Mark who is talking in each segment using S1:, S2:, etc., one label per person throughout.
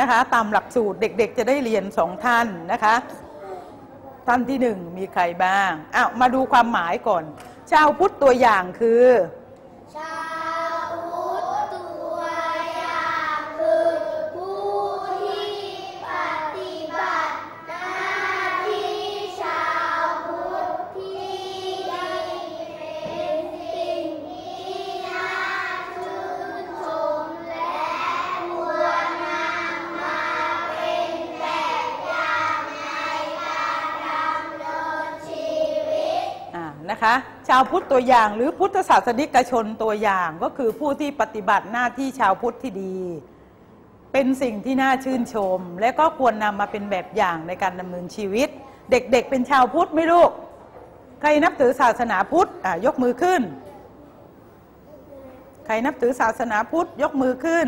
S1: นะคะ ตามหลักสูตรเด็กๆ จะได้เรียนสองท่านนะคะ ท่านที่หนึ่งมีใครบ้างอ้าวมาดูความหมายก่อน ชาวพุทธตัวอย่างคือ
S2: นะคะ
S1: ชาวพุทธตัวอย่าง หรือพุทธศาสนิกชนตัวอย่างก็คือผู้ที่ปฏิบัติหน้าที่ชาวพุทธที่ดี เป็นสิ่งที่น่าชื่นชม และก็ควรนำมาเป็นแบบอย่างในการดำเนินชีวิต เด็กๆเป็นชาวพุทธไหม่ลูก ใครนับถือศาสนาพุทธยกมือขึ้น ใครนับถือศาสนาพุทธยกมือขึ้น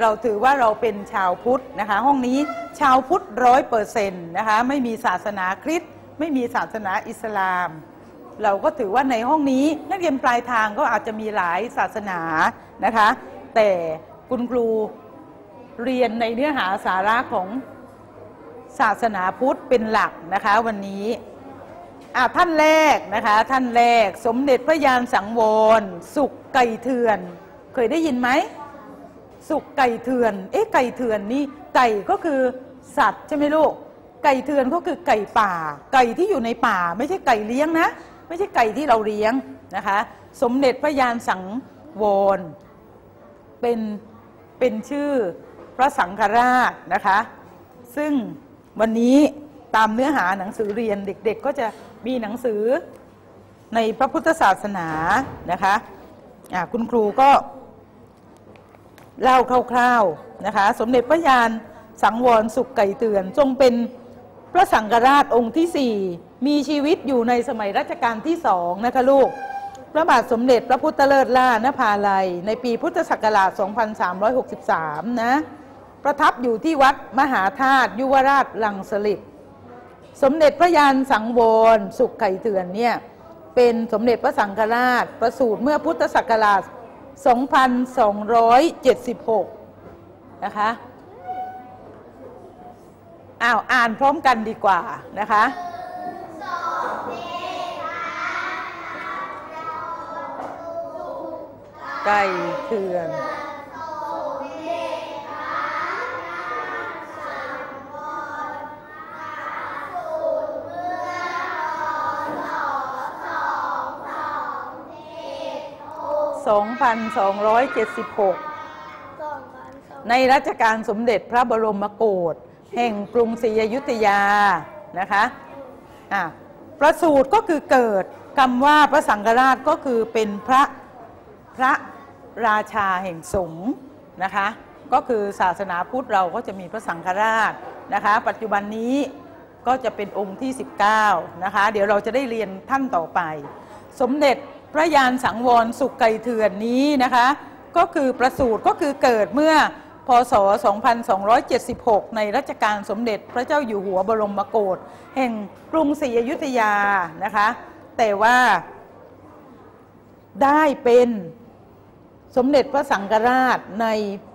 S1: เราถือว่าเราเป็นชาวพุทธนะคะ ห้องนี้ชาวพุทธร้อยเปอร์เซ็นต์นะคะไม่มีศาสนาคริสต์ ไม่มีศาสนาอิสลาม เราก็ถือว่าในห้องนี้ นักเรียนปลายทางก็อาจจะมีหลายศาสนานะคะ แต่คุณครูเรียนในเนื้อหาสาระของศาสนาพุทธเป็นหลักนะคะวันนี้ท่านแรกนะคะ ท่านแรกสมเด็จพระยานสังวร สุขไก่เถื่อน เคยได้ยินไหม สุกไก่เถื่อน เอ๊ะไก่เถื่อนนี่ไก่ก็คือสัตว์ใช่ไหมลูก ไก่เถื่อนก็คือไก่ป่า ไก่ที่อยู่ในป่า ไม่ใช่ไก่เลี้ยงนะ ไม่ใช่ไก่ที่เราเลี้ยงนะคะ สมเด็จพระยานสังวรเป็นเป็นชื่อพระสังฆราชนะคะ ซึ่งวันนี้ตามเนื้อหาหนังสือเรียนเด็กๆ ก็จะมีหนังสือในพระพุทธศาสนานะคะะคุณครูก็เล่าคร่าวๆนะคะ สมเด็จพระยานสังวรสุขไก่เตือนทรงเป็น พระสังฆราชองค์ที่สี่มีชีวิตอยู่ในสมัยรัชกาลที่สองนะคะลูก พระบาทสมเด็จพระพุทธเลิศล่านภาลัย ในปีพุทธศักราช 2363 นะ ประทับอยู่ที่วัดมหาธาตุยุวราชลังสลิดสมเด็จพระยานสังวรสุขไก่เตือนเนี่ยเป็นสมเด็จพระสังฆราชประสูติเมื่อพุทธศักราช 2,276 นะคะ อ้าวอ่านพร้อมกันดีกว่านะคะไก่เถื่อน2,276 ในรัชกาลสมเด็จพระบรมโกศ แห่งกรุงศรีอยุธยานะคะะประสูตรก็คือเกิดคำว่าพระสังฆราชก็คือเป็นพระพระราชาแห่งสงฆ์นะคะก็คือศาสนาพุทธเราก็จะมีพระสังฆราชนะคะ ปัจจุบันนี้ก็จะเป็นองค์ที่ 19นะคะ เดี๋ยวเราจะได้เรียนท่านต่อไป สมเด็จพระยานสังวรสุขไก่เถื่อนนี้นะคะ ก็คือประสูติก็คือเกิดเมื่อ พศ 2276 ในรัชกาลสมเด็จพระเจ้าอยู่หัวบรมโกศแห่งกรุงศรีอยุธยานะคะ แต่ว่าได้เป็นสมเด็จพระสังฆราชใน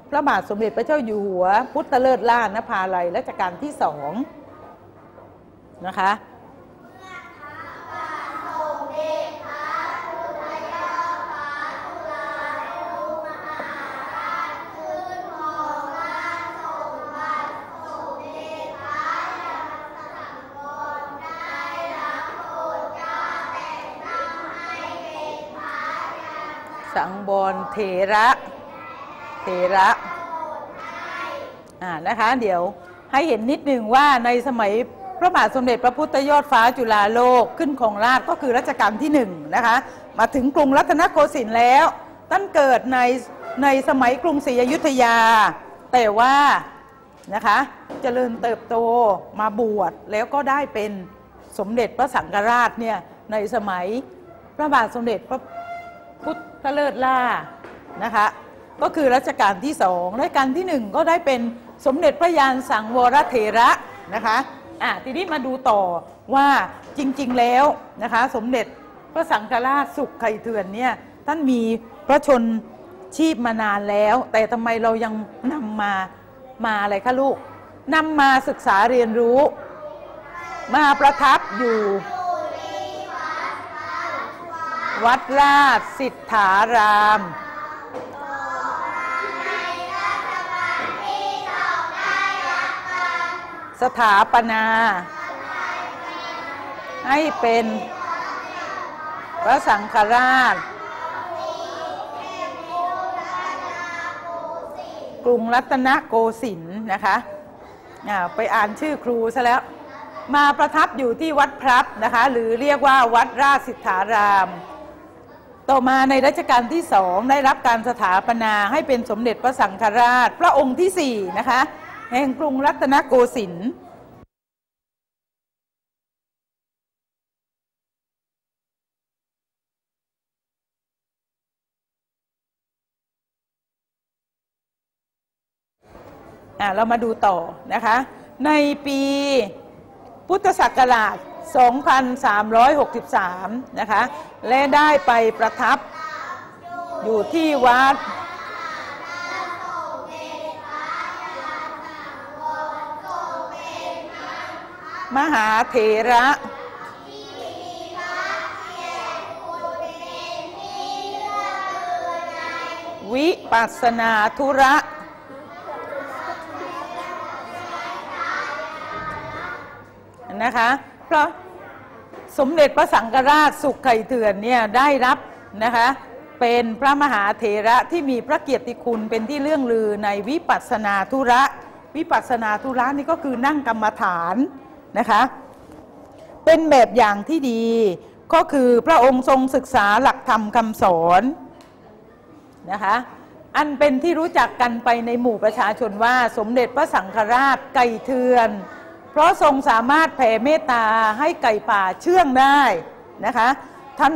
S1: พระบาทสมเด็จพระเจ้าอยู่หัว พุทธเลิศล่านภาลัยรัชกาลที่สองนะคะ สังบรเถระเถระอ่านะคะ เดี๋ยวให้เห็นนิดหนึ่งว่าในสมัยพระบาทสมเด็จพระพุทธยอดฟ้าจุฬาโลกขึ้นของราชก็คือรัชกาลที่หนึ่งนะคะมาถึงกรุงรัตนโกสินทร์แล้วท่านเกิดในในสมัยกรุงศรีอยุธยา แต่ว่านะคะเจริญเติบโตมาบวชแล้วก็ได้เป็นสมเด็จพระสังฆราชเนี่ยในสมัยพระบาทสมเด็จพระพุทธ เลิศล่านะคะก็คือรัชกาลที่สองรัชกาลที่หนึ่งก็ได้เป็นสมเด็จพระยานสังวรเถระนะคะอะทีนี้มาดูต่อว่าจริงๆแล้วนะคะสมเด็จพระสังฆราชสุขไข่เถื่อนเนี่ยท่านมีพระชนชีพมานานแล้ว แต่ทำไมเรายังนำมามาอะไรคะลูกนำมาศึกษาเรียนรู้ มาประทับอยู่ วัดราชสิทธารามสถาปนา ให้เป็นพระสังฆราช กรุงรัตนโกสินทร์นะคะอ่าไปอ่านชื่อครูซะแล้ว มาประทับอยู่ที่วัดพรับนะคะ หรือเรียกว่าวัดราชสิทธาราม ต่อมาในรัชกาลที่สองได้รับการสถาปนาให้เป็นสมเด็จพระสังฆราช พระองค์ที่สี่นะคะ แห่งกรุงรัตนโกสินทร์เรามาดูต่อนะคะ ในปีพุทธศักราช 2363 นะคะ และได้ไปประทับอยู่ที่วัดมหาเถระวิปัสนาธุระ นะคะ พระสมเด็จพระสังฆราชสุขไข่เถื่อนเนี่ยได้รับนะคะเป็นพระมหาเถระที่มีพระเกียรติคุณเป็นที่เรื่องลือในวิปัสนาธุระ วิปัสสนาธุระนี่ก็คือนั่งกรรมฐานนะคะเป็นแบบอย่างที่ดีก็คือพระองค์ทรงศึกษาหลักธรรมคำสอนนะคะอันเป็นที่รู้จักกันไปในหมู่ประชาชนว่าสมเด็จพระสังฆราชไก่เทือน เพราะทรงสามารถแผ่เมตตาให้ไก่ป่าเชื่องได้นะคะ ท่าน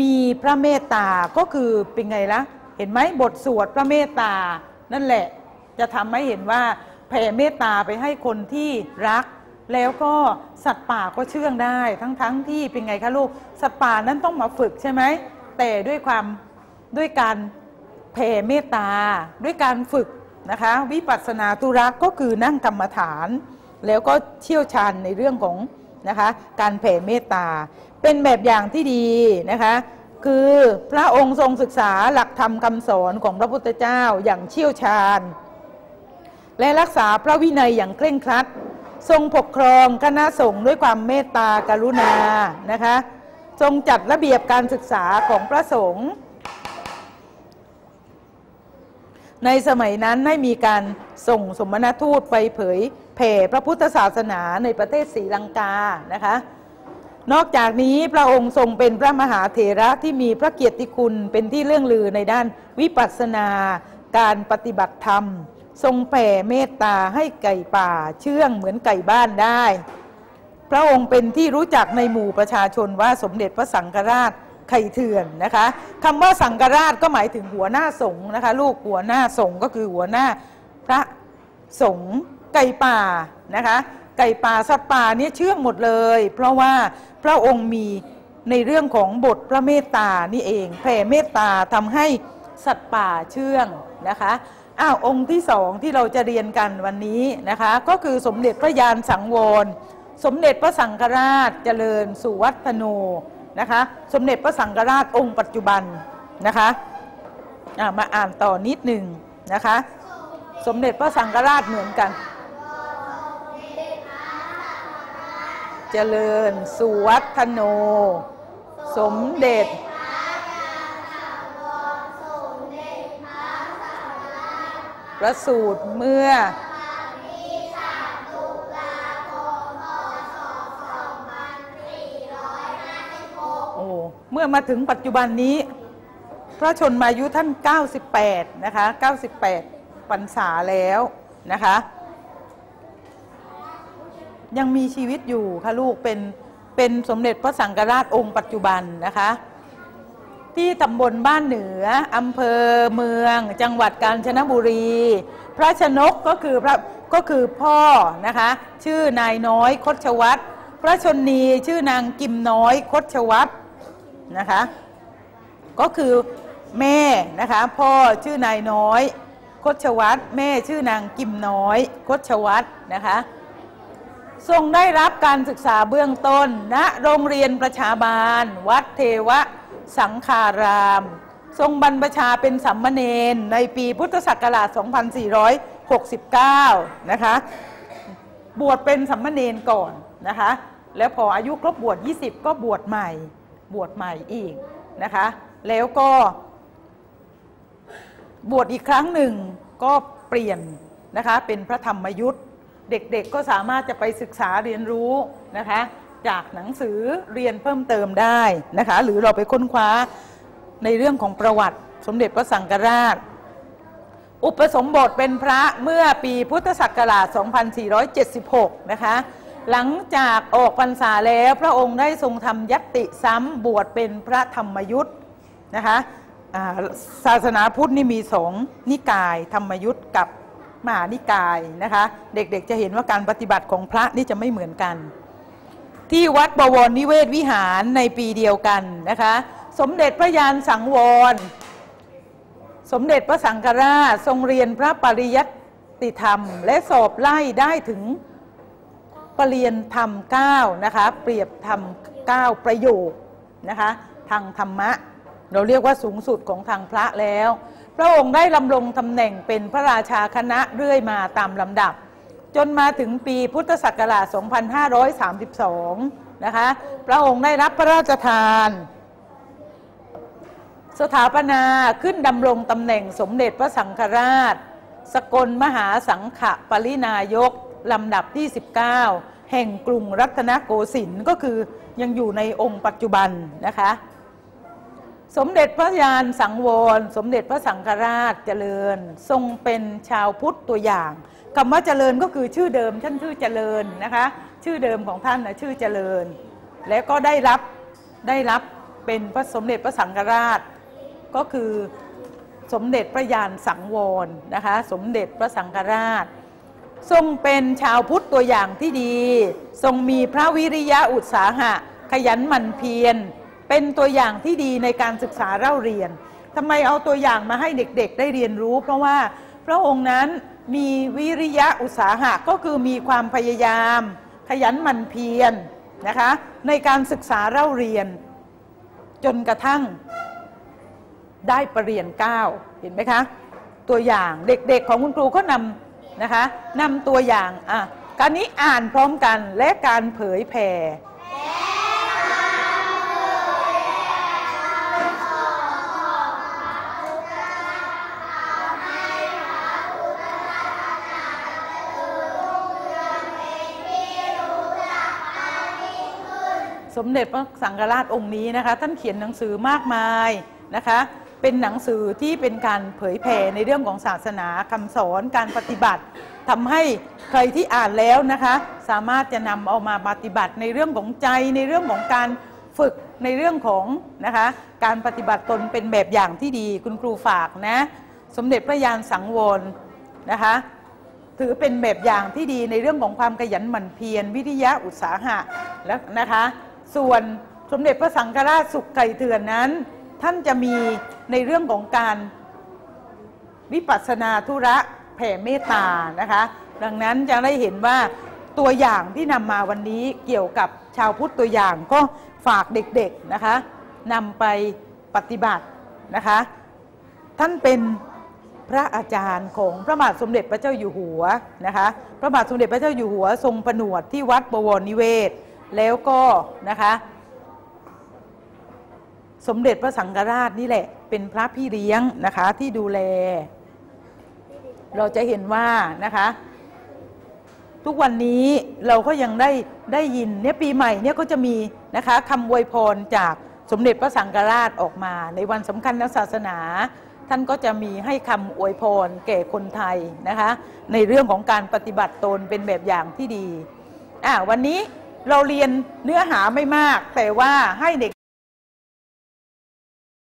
S1: มีพระเมตตาก็คือเป็นไงละเห็นไหมบทสวดพระเมตตานั่นแหละ จะทำให้เห็นว่าแผ่เมตตาไปให้คนที่รัก แล้วก็สัตว์ป่าก็เชื่องได้ ทั้งๆทที่เป็นไงคะลูกสัตว์ป่านั้นต้องมาฝึกใช่ไหมแต่ด้วยความด้วยการแผ่เมตตาด้วยการฝึก นะคะวิปัสสนาตุรักก็คือนั่งกรรมฐาน แล้วก็เชี่ยวชาญในเรื่องของนะคะการแผ่เมตตา เป็นแบบอย่างที่ดีนะคะคือพระองค์ทรงศึกษาหลักธรรมคำสอนของพระพุทธเจ้าอย่างเชี่ยวชาญ และรักษาพระวินัยอย่างเคร่งครัด ทรงปกครองคณะสงฆ์ด้วยความเมตตากรุณานะคะทรงจัดระเบียบการศึกษาของพระสงฆ์ ในสมัยนั้นให้มีการส่งสมณทูตไปเผยแผ่พระพุทธศาสนาในประเทศศรีลังกานะคะนอกจากนี้พระองค์ทรงเป็นพระมหาเถระที่มีพระเกียรติคุณเป็นที่เรื่องลือในด้านวิปัสสนา การปฏิบัติธรรม ทรงแผ่เมตตาให้ไก่ป่าเชื่องเหมือนไก่บ้านได้ พระองค์เป็นที่รู้จักในหมู่ประชาชนว่าสมเด็จพระสังฆราช ไข่เถื่อนนะคะคำว่าสังฆราชก็หมายถึงหัวหน้าสงฆ์นะคะลูกหัวหน้าสงฆ์ก็คือหัวหน้าพระสงฆ์ไก่ป่านะคะไก่ป่าสัตว์ป่าเนี่ยเชื่องหมดเลย เพราะว่าพระองค์มีในเรื่องของบทพระเมตตานี่เองแผ่เมตตาทำให้สัตว์ป่าเชื่องนะคะอ้าวองค์ที่สองที่เราจะเรียนกันวันนี้นะคะ ก็คือสมเด็จพระยานสังวร สมเด็จพระสังฆราชเจริญสุวัฒโน นะคะ สมเด็จพระสังฆราชองค์ปัจจุบันนะคะมาอ่านต่อนิดหนึ่งนะคะ สมเด็จพระสังฆราชเหมือนกัน เจริญสุวัฒโน สมเด็จประสูตรเมื่อ มื่อมาถึงปัจจุบันนี้ พระชนมายุท่าน 98 นะคะ 98พรรษาแล้วนะคะ ยังมีชีวิตอยู่ค่ะลูกเป็นเป็นสมเด็จพระสังฆราชองค์ปัจจุบันนะคะ ที่ตำบลบ้านเหนืออำเภอเมือง จังหวัดกาญจนบุรี พระชนกก็คือพระก็คือพ่อนะคะ ชื่อนายน้อยคดชวัตรพระชนนีชื่อนางกิมน้อยคดชวัตร นะคะ ก็คือแม่นะคะ พ่อชื่อนายน้อย คดชวัตแม่ชื่อนางกิมน้อย คดชวัตนะคะ ทรงได้รับการศึกษาเบื้องต้นณโรงเรียนประชาบาล วัดเทวสังคาราม ทรงบรรพชาเป็นสัมมเนนในปีพุทธศักราช 2469 นะคะ บวชเป็นสัมมเนนก่อนนะคะ แล้วพออายุครบบวช 20 ก็บวชใหม่ บวชใหม่อีกนะคะ แล้วก็ บวชอีกครั้งหนึ่งก็เปลี่ยนนะคะเป็นพระธรรมยุทธ์เด็กๆก็สามารถจะไปศึกษาเรียนรู้นะคะ จากหนังสือเรียนเพิ่มเติมได้นะคะ หรือเราไปค้นคว้าในเรื่องของประวัติ สมเด็จพระสังฆราช อุปสมบทเป็นพระเมื่อปีพุทธศักราช 2476 นะคะ หลังจากออกพรรษาแล้วพระองค์ได้ทรงทำยัตติซ้ำบวชเป็นพระธรรมยุทธ์นะคะาศาสนาพุทธนี่มีสองนิกาย ธรรมยุทธ์กับมหานิกายนะคะเด็กๆจะเห็นว่าการปฏิบัติของพระนี่จะไม่เหมือนกัน ที่วัดบวรนิเวศวิหารในปีเดียวกันนะคะสมเด็จพระยานสังวร สมเด็จพระสังฆราชทรงเรียนพระปริยัติธรรม และสอบไล่ได้ถึง ปรริยนธรรม9นะคะเปรียบธรรม9ประโยคนะคะทางธรรมะ เราเรียกว่าสูงสุดของทางพระแล้ว พระองค์ได้ลำลงตำแหน่งเป็นพระราชาคณะเรื่อยมาตามลำดับ จนมาถึงปีพุทธศักราช 2532 นะคะพระองค์ได้รับพระราชทานสถาปนาขึ้นดำรงตำแหน่งสมเด็จพระสังฆราช สกลมหาสังฆปรินายก ลำดับที่ 19 แห่งกรุงรัตนโกสินทร์ก็คือยังอยู่ในองค์ปัจจุบันนะคะ สมเด็จพระยานสังวร สมเด็จพระสังฆราชเจริญ ทรงเป็นชาวพุทธตัวอย่างคำว่าเจริญก็คือชื่อเดิมท่านชื่อเจริญนะคะ ชื่อเดิมของท่านนะชื่อเจริญ และก็ได้รับได้รับเป็นพระสมเด็จพระสังฆราช ก็คือสมเด็จพระยานสังวรนะคะ สมเด็จพระสังฆราช ทรงเป็นชาวพุทธตัวอย่างที่ดี ทรงมีพระวิริยะอุตสาหะ ขยันหมั่นเพียร เป็นตัวอย่างที่ดีในการศึกษาเล่าเรียนทำไมเอาตัวอย่างมาให้เด็กๆ ได้เรียนรู้ เพราะว่าพระองค์นั้นมีวิริยะอุตสาหะก็คือมีความพยายาม ขยันหมั่นเพียรนะคะในการศึกษาเล่าเรียน จนกระทั่งได้ปรริญญาเก้าเห็นไหมคะ ตัวอย่างเด็กๆของคุณครูก็นำ นะคะนำตัวอย่างอะการนี้อ่านพร้อมกันและการเผยแผ่สมเด็จพระสังฆราชองค์นี้นะคะ ท่านเขียนหนังสือมากมายนะคะ เป็นหนังสือที่เป็นการเผยแผ่ในเรื่องของศาสนาคำสอนการปฏิบัติทำให้ใครที่อ่านแล้วนะคะ สามารถจะนำเอามาปฏิบัติในเรื่องของใจในเรื่องของการฝึกในเรื่องของนะคะการปฏิบัติตนเป็นแบบอย่างที่ดีคุณครูฝากนะ สมเด็จพระยานสังวรนะคะถือเป็นแบบอย่างที่ดีในเรื่องของความขยันหมั่นเพียรวิทยาอุตสาหะแล้วนะคะ ส่วนสมเด็จพระสังฆราชสุขไก่เถื่อนนั้น ท่านจะมีในเรื่องของการวิปัสสนาธุระแผ่เมตตานะคะ ดังนั้นจะได้เห็นว่าตัวอย่างที่นำมาวันนี้เกี่ยวกับชาวพุทธตัวอย่างก็ฝากเด็กๆนะคะนำไปปฏิบัตินะคะ ท่านเป็นพระอาจารย์ของพระบาทสมเด็จพระเจ้าอยู่หัวนะคะพระบาทสมเด็จพระเจ้าอยู่หัวทรงผนวดที่วัดบวรนิเวศ แล้วก็นะคะ สมเด็จพระสังฆราชนี่แหละ เป็นพระพี่เลี้ยงนะคะที่ดูแล เราจะเห็นว่านะคะ ทุกวันนี้เราก็ยังได้ได้ยินเนี่ยปีใหม่เนี่ยก็จะมีนะคะคำอวยพรจากสมเด็จพระสังฆราชออกมา ในวันสำคัญทางศาสนา ท่านก็จะมีให้คำอวยพรแก่คนไทยนะคะ ในเรื่องของการปฏิบัติตนเป็นแบบอย่างที่ดีอ่าวันนี้เราเรียนเนื้อหาไม่มากแต่ว่าให้เด็ก